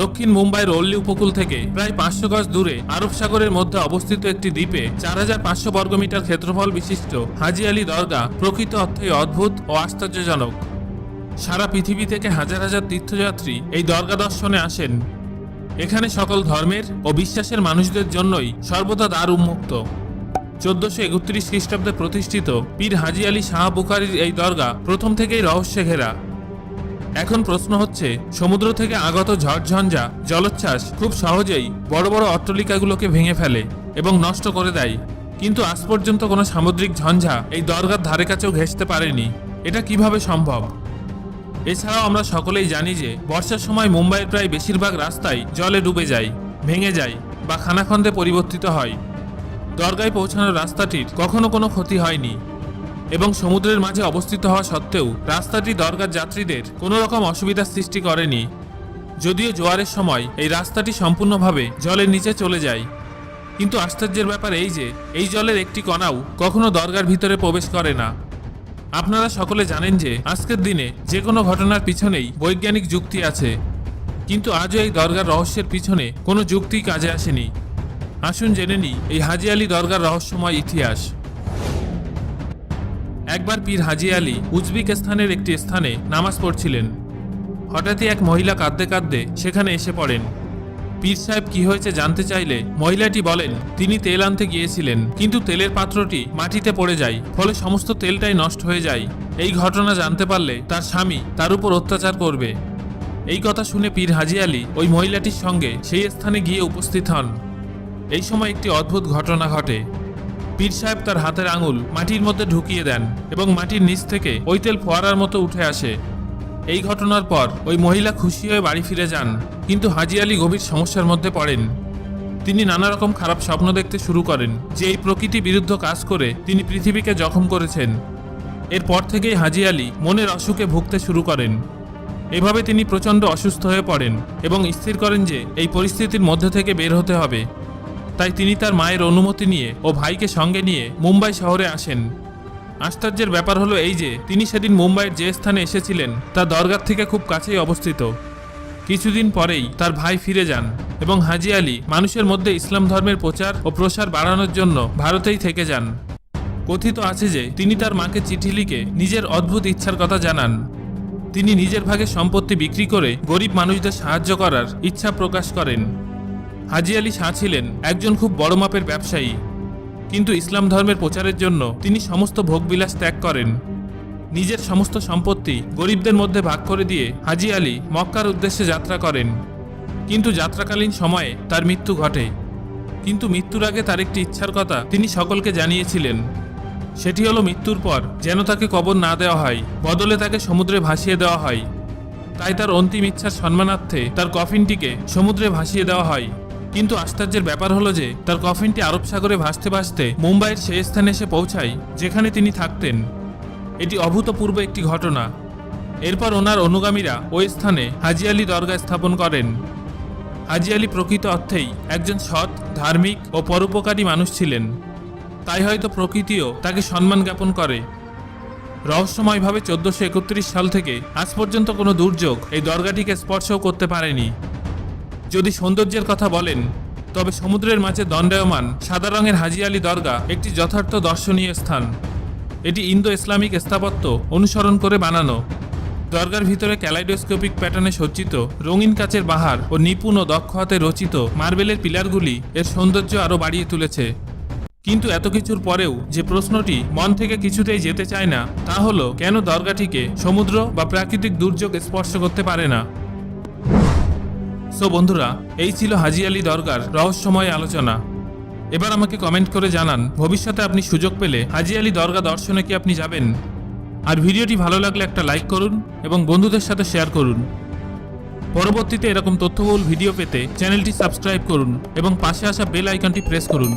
দক্ষিণ মুম্বাইয়ের ওল্লি উপকূল থেকে প্রায় পাঁচশো গজ দূরে আরব সাগরের মধ্যে অবস্থিত একটি দ্বীপে চার হাজার পাঁচশো বর্গমিটার ক্ষেত্রফল বিশিষ্ট হাজি আলী দরগা প্রকৃত অর্থে অদ্ভুত ও আশ্চর্যজনক। সারা পৃথিবী থেকে হাজার হাজার তীর্থযাত্রী এই দরগা দর্শনে আসেন। এখানে সকল ধর্মের ও বিশ্বাসের মানুষদের জন্যই সর্বদা দ্বার উন্মুক্ত। চোদ্দশো একত্রিশ খ্রিস্টাব্দে প্রতিষ্ঠিত পীর হাজি আলী শাহ বুখারির এই দরগা প্রথম থেকেই রহস্যে ঘেরা। এখন প্রশ্ন হচ্ছে, সমুদ্র থেকে আগত ঝড়ঝঞ্ঝা জলোচ্ছ্বাস খুব সহজেই বড় বড় অট্টালিকাগুলোকে ভেঙে ফেলে এবং নষ্ট করে দেয়। কিন্তু আজ পর্যন্ত কোনো সামুদ্রিক ঝঞ্ঝা এই দরগার ধারে কাছেও ঘেঁষতে পারেনি। এটা কীভাবে সম্ভব? এছাড়াও আমরা সকলেই জানি যে, বর্ষার সময় মুম্বাইয়ের প্রায় বেশিরভাগ রাস্তাই জলে ডুবে যায়, ভেঙে যায় বা খানাখন্দে পরিবর্তিত হয়। দরগায় পৌঁছানোর রাস্তাটির কখনো কোনো ক্ষতি হয়নি। এবং সমুদ্রের মাঝে অবস্থিত হওয়া সত্ত্বেও রাস্তাটি দরগার যাত্রীদের কোনো রকম অসুবিধার সৃষ্টি করেনি। যদিও জোয়ারের সময় এই রাস্তাটি সম্পূর্ণভাবে জলের নিচে চলে যায়। কিন্তু আশ্চর্যের ব্যাপার এই যে, এই জলের একটি কণাও কখনো দরগার ভিতরে প্রবেশ করে না। আপনারা সকলে জানেন যে, আজকের দিনে যে কোনো ঘটনার পিছনেই বৈজ্ঞানিক যুক্তি আছে। কিন্তু আজও এই দরগার রহস্যের পিছনে কোনো যুক্তি কাজে আসেনি। আসুন জেনে নিই, এই হাজি আলী দরগার রহস্যময় ইতিহাস। একবার পীর হাজি আলী উজবেকিস্তানের একটি স্থানে নামাজ পড়ছিলেন। হঠাৎই এক মহিলা কাঁদতে কাঁদতে সেখানে এসে পড়েন। পীর সাহেব কি হয়েছে জানতে চাইলে মহিলাটি বলেন, তিনি তেল আনতে গিয়েছিলেন, কিন্তু তেলের পাত্রটি মাটিতে পড়ে যায়, ফলে সমস্ত তেলটাই নষ্ট হয়ে যায়। এই ঘটনা জানতে পারলে তার স্বামী তার উপর অত্যাচার করবে। এই কথা শুনে পীর হাজি আলী ওই মহিলাটির সঙ্গে সেই স্থানে গিয়ে উপস্থিত হন। এই সময় একটি অদ্ভুত ঘটনা ঘটে। পীর সাহেব তার হাতের আঙুল মাটির মধ্যে ঢুকিয়ে দেন এবং মাটির নিচ থেকে ওই তেল ফোয়ারার মতো উঠে আসে। এই ঘটনার পর ওই মহিলা খুশি হয়ে বাড়ি ফিরে যান, কিন্তু হাজি আলী গভীর সমস্যার মধ্যে পড়েন। তিনি নানা রকম খারাপ স্বপ্ন দেখতে শুরু করেন, যে এই প্রকৃতি বিরুদ্ধ কাজ করে তিনি পৃথিবীকে জখম করেছেন। এরপর থেকেই হাজি আলী মনের অসুখে ভুগতে শুরু করেন। এভাবে তিনি প্রচণ্ড অসুস্থ হয়ে পড়েন এবং স্থির করেন যে এই পরিস্থিতির মধ্যে থেকে বের হতে হবে। তাই তিনি তার মায়ের অনুমতি নিয়ে ও ভাইকে সঙ্গে নিয়ে মুম্বাই শহরে আসেন। আশ্চর্যের ব্যাপার হলো এই যে, তিনি সেদিন মুম্বাইয়ের যে স্থানে এসেছিলেন, তা দরগার থেকে খুব কাছেই অবস্থিত। কিছুদিন পরেই তার ভাই ফিরে যান এবং হাজি আলী মানুষের মধ্যে ইসলাম ধর্মের প্রচার ও প্রসার বাড়ানোর জন্য ভারতেই থেকে যান। কথিত আছে যে, তিনি তার মাকে চিঠি লিখে নিজের অদ্ভুত ইচ্ছার কথা জানান। তিনি নিজের ভাগে সম্পত্তি বিক্রি করে গরিব মানুষদের সাহায্য করার ইচ্ছা প্রকাশ করেন। হাজি আলী শাহ ছিলেন একজন খুব বড় মাপের ব্যবসায়ী। কিন্তু ইসলাম ধর্মের প্রচারের জন্য তিনি সমস্ত ভোগবিলাস ত্যাগ করেন। নিজের সমস্ত সম্পত্তি গরিবদের মধ্যে ভাগ করে দিয়ে হাজি আলী মক্কার উদ্দেশ্যে যাত্রা করেন। কিন্তু যাত্রাকালীন সময়ে তার মৃত্যু ঘটে। কিন্তু মৃত্যুর আগে তার একটি ইচ্ছার কথা তিনি সকলকে জানিয়েছিলেন। সেটি হলো মৃত্যুর পর যেন তাকে কবর না দেওয়া হয়, বদলে তাকে সমুদ্রে ভাসিয়ে দেওয়া হয়। তাই তার অন্তিম ইচ্ছার সম্মানার্থে তার কফিনটিকে সমুদ্রে ভাসিয়ে দেওয়া হয়। কিন্তু আশ্চর্যের ব্যাপার হলো যে, তার কফিনটি আরব সাগরে ভাসতে ভাসতে মুম্বাইয়ের সেই স্থানে এসে পৌঁছায় যেখানে তিনি থাকতেন। এটি অভূতপূর্ব একটি ঘটনা। এরপর ওনার অনুগামীরা ওই স্থানে হাজি আলী দরগা স্থাপন করেন। হাজি আলী প্রকৃত অর্থেই একজন সৎ, ধার্মিক ও পরোপকারী মানুষ ছিলেন। তাই হয়তো প্রকৃতিও তাকে সম্মান জ্ঞাপন করে। রহস্যময়ভাবে চোদ্দশো একত্রিশ সাল থেকে আজ পর্যন্ত কোনো দুর্যোগ এই দরগাটিকে স্পর্শও করতে পারেনি। যদি সৌন্দর্যের কথা বলেন, তবে সমুদ্রের মাঝে দণ্ডায়মান সাদা রঙের হাজি আলী দরগা একটি যথার্থ দর্শনীয় স্থান। এটি ইন্দো ইসলামিক স্থাপত্য অনুসরণ করে বানানো। দরগার ভিতরে ক্যালাইডোস্কোপিক প্যাটার্নে সজ্জিত রঙিন কাচের বাহার ও নিপুণ ও দক্ষ হাতে রচিত মার্বেলের পিলারগুলি এর সৌন্দর্য আরও বাড়িয়ে তুলেছে। কিন্তু এত কিছুর পরেও যে প্রশ্নটি মন থেকে কিছুতেই যেতে চায় না, তা হলো, কেন দরগাটিকে সমুদ্র বা প্রাকৃতিক দুর্যোগ স্পর্শ করতে পারে না? সো বন্ধুরা, এই ছিল হাজি আলী দরগার রহস্যময় আলোচনা। এবার আমাকে কমেন্ট করে জানান, ভবিষ্যতে আপনি সুযোগ পেলে হাজি আলী দরগা দর্শনে কি আপনি যাবেন? আর ভিডিওটি ভালো লাগলে একটা লাইক করুন এবং বন্ধুদের সাথে শেয়ার করুন। পরবর্তীতে এরকম তথ্যবহুল ভিডিও পেতে চ্যানেলটি সাবস্ক্রাইব করুন এবং পাশে আসা বেল আইকনটি প্রেস করুন।